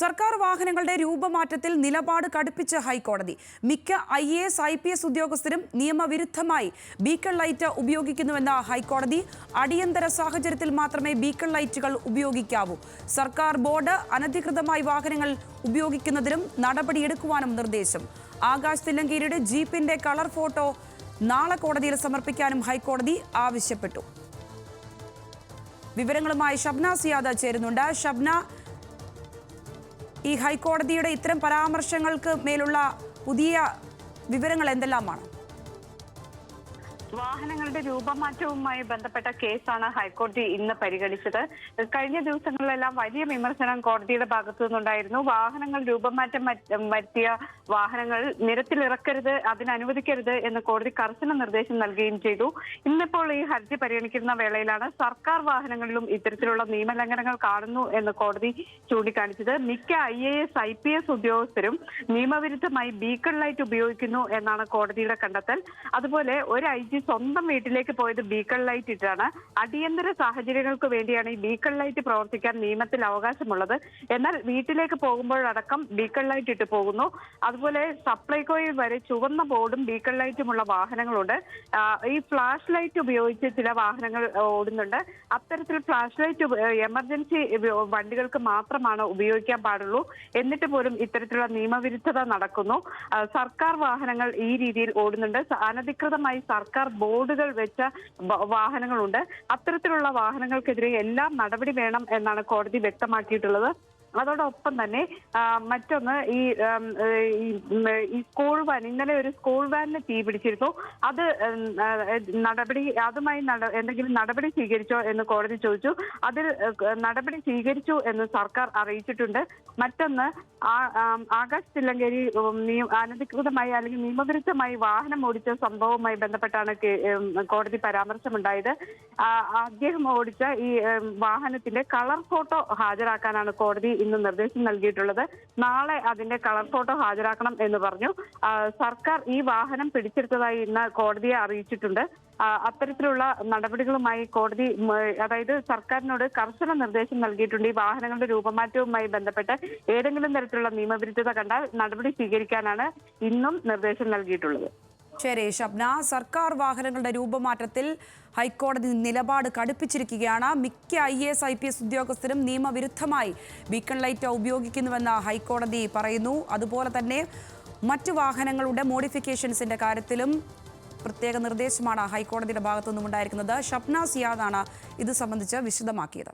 സർക്കാർ വാഹനങ്ങളുടെ രൂപമാറ്റത്തിൽ നിലപാട് കടുപ്പിച്ച ഹൈക്കോടതി. മിക്ക I A S I P S ഉദ്യോഗസ്ഥരും നിയമവിരുദ്ധമായി ബീക്കൺ ലൈറ്റ് ഉപയോഗിക്കുന്നുവെന്ന ഹൈക്കോടതി. അടിയന്തര സാഹചര്യത്തിൽ മാത്രമേ ബീക്കൺ ലൈറ്റുകൾ ഉപയോഗിക്കാവൂ. സർക്കാർ ബോർഡ് അനധികൃതമായി വാഹനങ്ങൾ ഉപയോഗിക്കുന്നതിനും നടപടിയെടുക്കുവാനും നിർദ്ദേശം. ആകാശ് തില്ലങ്കേരിയുടെ ജീപ്പിന്റെ കളർ ഫോട്ടോ നാളെ കോടതിയിൽ സമർപ്പിക്കാനും ഹൈക്കോടതി ആവശ്യപ്പെട്ടു. വിവരങ്ങളുമായി ഷബ്ന സിയാദ ചേരുന്നുണ്ട്. ഷബ്ന ഈ ഹൈക്കോടതിയുടെ ഇത്തരം പരാമർശങ്ങൾക്ക് മേലുള്ള പുതിയ വിവരങ്ങൾ എന്തെല്ലാമാണ്? വാഹനങ്ങളുടെ രൂപമാറ്റവുമായി ബന്ധപ്പെട്ട കേസാണ് ഹൈക്കോടതി ഇന്ന് പരിഗണിച്ചത്. കഴിഞ്ഞ ദിവസങ്ങളിലെല്ലാം വലിയ വിമർശനം കോടതിയുടെ ഭാഗത്തു നിന്നുണ്ടായിരുന്നു. വാഹനങ്ങൾ രൂപമാറ്റം മറ്റ് വരുത്തിയ വാഹനങ്ങൾ നിരത്തിലിറക്കരുത് അതിനനുവദിക്കരുത് എന്ന് കോടതി കർശന നിർദ്ദേശം നൽകുകയും ചെയ്തു. ഇന്നിപ്പോൾ ഈ ഹർജി പരിഗണിക്കുന്ന വേളയിലാണ് സർക്കാർ വാഹനങ്ങളിലും ഇത്തരത്തിലുള്ള നിയമലംഘനങ്ങൾ കാണുന്നു എന്ന് കോടതി ചൂണ്ടിക്കാണിച്ചത്. മിക്ക I A S I P S ഉദ്യോഗസ്ഥരും നിയമവിരുദ്ധമായി ബീക്കൺ ലൈറ്റ് ഉപയോഗിക്കുന്നു എന്നാണ് കോടതിയുടെ കണ്ടെത്തൽ. അതുപോലെ ഒരു ഐ ജി സ്വന്തം വീട്ടിലേക്ക് പോയത് ബീക്കൺ ലൈറ്റ് ഇട്ടാണ്. അടിയന്തര സാഹചര്യങ്ങൾക്ക് വേണ്ടിയാണ് ഈ ബീക്കൺ ലൈറ്റ് പ്രവർത്തിക്കാൻ നിയമത്തിൽ അവകാശമുള്ളത്. എന്നാൽ വീട്ടിലേക്ക് പോകുമ്പോഴടക്കം ബീക്കൺ ലൈറ്റ് ഇട്ട് പോകുന്നു. അതുപോലെ സപ്ലൈകോയിൽ വരെ ചുവന്ന ബോർഡും ബീക്കൺ ലൈറ്റുമുള്ള വാഹനങ്ങളുണ്ട്. ഈ ഫ്ലാഷ് ലൈറ്റ് ഉപയോഗിച്ച് ചില വാഹനങ്ങൾ ഓടുന്നുണ്ട്. അത്തരത്തിൽ ഫ്ലാഷ് ലൈറ്റ് എമർജൻസി വണ്ടികൾക്ക് മാത്രമാണ് ഉപയോഗിക്കാൻ പാടുള്ളൂ. എന്നിട്ട് പോലും ഇത്തരത്തിലുള്ള നിയമവിരുദ്ധത നടക്കുന്നു. സർക്കാർ വാഹനങ്ങൾ ഈ രീതിയിൽ ഓടുന്നുണ്ട്. അനധികൃതമായി സർക്കാർ ബോർഡുകൾ വെച്ച വാഹനങ്ങളുണ്ട്. അത്തരത്തിലുള്ള വാഹനങ്ങൾക്കെതിരെ എല്ലാം നടപടി വേണം എന്നാണ് കോടതി വ്യക്തമാക്കിയിട്ടുള്ളത്. അതോടൊപ്പം തന്നെ മറ്റൊന്ന് ഈ ഈ, സ്കൂൾ വാൻ ഇന്നലെ ഒരു സ്കൂൾ വാനിന് തീ പിടിച്ചിരുന്നു. അത് നടപടി അതുമായി എന്തെങ്കിലും നടപടി സ്വീകരിച്ചോ എന്ന് കോടതി ചോദിച്ചു. അതിൽ നടപടി സ്വീകരിച്ചു എന്ന് സർക്കാർ അറിയിച്ചിട്ടുണ്ട്. മറ്റൊന്ന് ആകാശ് തില്ലങ്കേരി അനധികൃതമായി അല്ലെങ്കിൽ നിയമവിരുദ്ധമായി വാഹനം ഓടിച്ച സംഭവവുമായി ബന്ധപ്പെട്ടാണ് കോടതി പരാമർശമുണ്ടായത്. അദ്ദേഹം ഓടിച്ച ഈ വാഹനത്തിന്റെ കളർ ഫോട്ടോ ഹാജരാക്കാനാണ് കോടതി ഇന്ന് നിർദ്ദേശം നൽകിയിട്ടുള്ളത്. നാളെ അതിന്റെ കളർ ഫോട്ടോ ഹാജരാക്കണം എന്ന് പറഞ്ഞു. സർക്കാർ ഈ വാഹനം പിടിച്ചെടുത്തതായി ഇന്ന് കോടതിയെ അറിയിച്ചിട്ടുണ്ട്. അത്തരത്തിലുള്ള നടപടികളുമായി കോടതി അതായത് സർക്കാരിനോട് കർശന നിർദ്ദേശം നൽകിയിട്ടുണ്ട്. ഈ വാഹനങ്ങളുടെ രൂപമാറ്റവുമായി ബന്ധപ്പെട്ട് ഏതെങ്കിലും തരത്തിലുള്ള നിയമവിരുദ്ധത കണ്ടാൽ നടപടി സ്വീകരിക്കാനാണ് ഇന്നും നിർദ്ദേശം നൽകിയിട്ടുള്ളത്. ശരി ഷബ്ന. സർക്കാർ വാഹനങ്ങളുടെ രൂപമാറ്റത്തിൽ ഹൈക്കോടതി നിലപാട് കടുപ്പിച്ചിരിക്കുകയാണ്. മിക്ക I S I P S ഉദ്യോഗസ്ഥരും നിയമവിരുദ്ധമായി ബീക്കൺ ലൈറ്റ് ഉപയോഗിക്കുന്നുവെന്ന് ഹൈക്കോടതി പറയുന്നു. അതുപോലെ തന്നെ മറ്റു വാഹനങ്ങളുടെ മോഡിഫിക്കേഷൻസിന്റെ കാര്യത്തിലും പ്രത്യേക നിർദ്ദേശമാണ് ഹൈക്കോടതിയുടെ ഭാഗത്തുനിന്നും ഉണ്ടായിരിക്കുന്നത് ഷബ്ന സിയാദാണ് ഇത് സംബന്ധിച്ച് വിശദമാക്കിയത്.